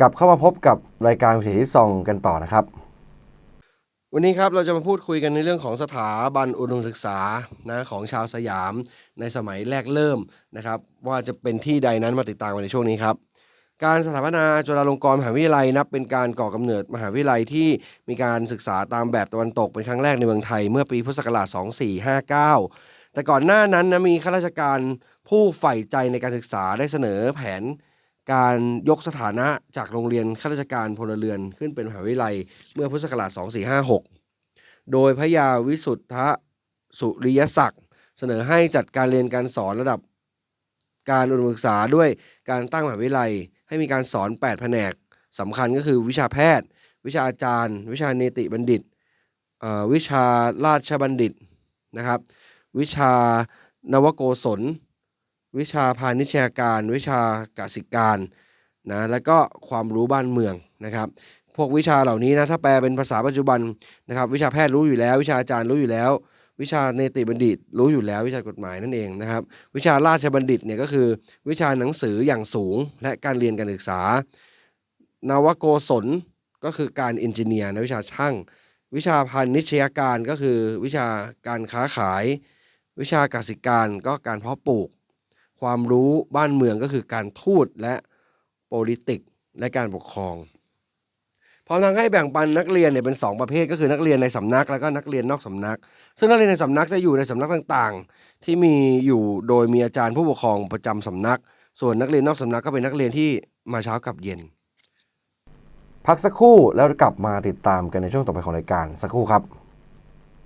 กลับเข้ามาพบกับรายการวิถีที่ซองกันต่อนะครับ วันนี้ครับเราจะมาพูดคุยกันในเรื่องของสถาบันอุดมศึกษานะของชาวสยามในสมัยแรกเริ่มนะครับ ว่าจะเป็นที่ใดนั้นมาติดตามกันในช่วงนี้ครับ การสถาปนาจุฬาลงกรณ์มหาวิทยาลัยนับเป็นการก่อกำเนิดมหาวิทยาลัยที่มีการศึกษาตามแบบตะวันตกเป็นครั้งแรกในเมืองไทย เมื่อปีพุทธศักราช 2459 แต่ก่อนหน้านั้นนะมีข้าราชการผู้ใฝ่ใจในการศึกษาได้เสนอแผน การยกสถานะจากโรงเรียนข้าราชการพลเรือนขึ้นเป็นมหาวิทยาลัยเมื่อพุทธศักราช 2456 โดยพระยาวิสุทธสุริยศักดิ์เสนอให้จัดการเรียนการสอนระดับการอุดมศึกษาด้วยการตั้งมหาวิทยาลัย ให้มีการสอน 8 แผนกสำคัญก็คือวิชาแพทย์ วิชาอาจารย์ วิชาเนติบัณฑิตวิชาราชบัณฑิตนะครับ วิชานวโกศล วิชาพาณิชยการ วิชากสิการนะแล้วก็ความรู้บ้านเมืองนะครับ พวกวิชาเหล่านี้นะถ้าแปลเป็นภาษาปัจจุบันนะครับ วิชาแพทย์รู้อยู่แล้ว วิชาอาจารย์รู้อยู่แล้ว วิชาเนติบัณฑิตรู้อยู่แล้ววิชากฎหมายนั่นเองนะครับ วิชาราชบัณฑิตเนี่ยก็คือ วิชาหนังสืออย่างสูงและการเรียนการศึกษา นาวโกศลก็คือการเอนจิเนียร์นะวิชาช่าง วิชาพาณิชยการก็คือ วิชาการค้าขาย วิชากสิการก็การเพาะปลูก ความรู้บ้านเมืองก็คือการทูตและ politics และการปกครองพอทั้งให้แบ่งปันนักเรียนเนี่ยเป็น 2 ประเภทก็คือนักเรียนในสำนักแล้วก็นักเรียนนอกสำนัก ซึ่งนักเรียนในสำนักจะอยู่ในสำนักต่างๆ ที่มีอยู่โดยมีอาจารย์ผู้ปกครองประจำสำนัก ส่วนนักเรียนนอกสำนักก็เป็นนักเรียนที่มาเช้ากับเย็น พักสักครู่แล้วกลับมาติดตามกันในช่วงต่อไปของรายการสักครู่ครับ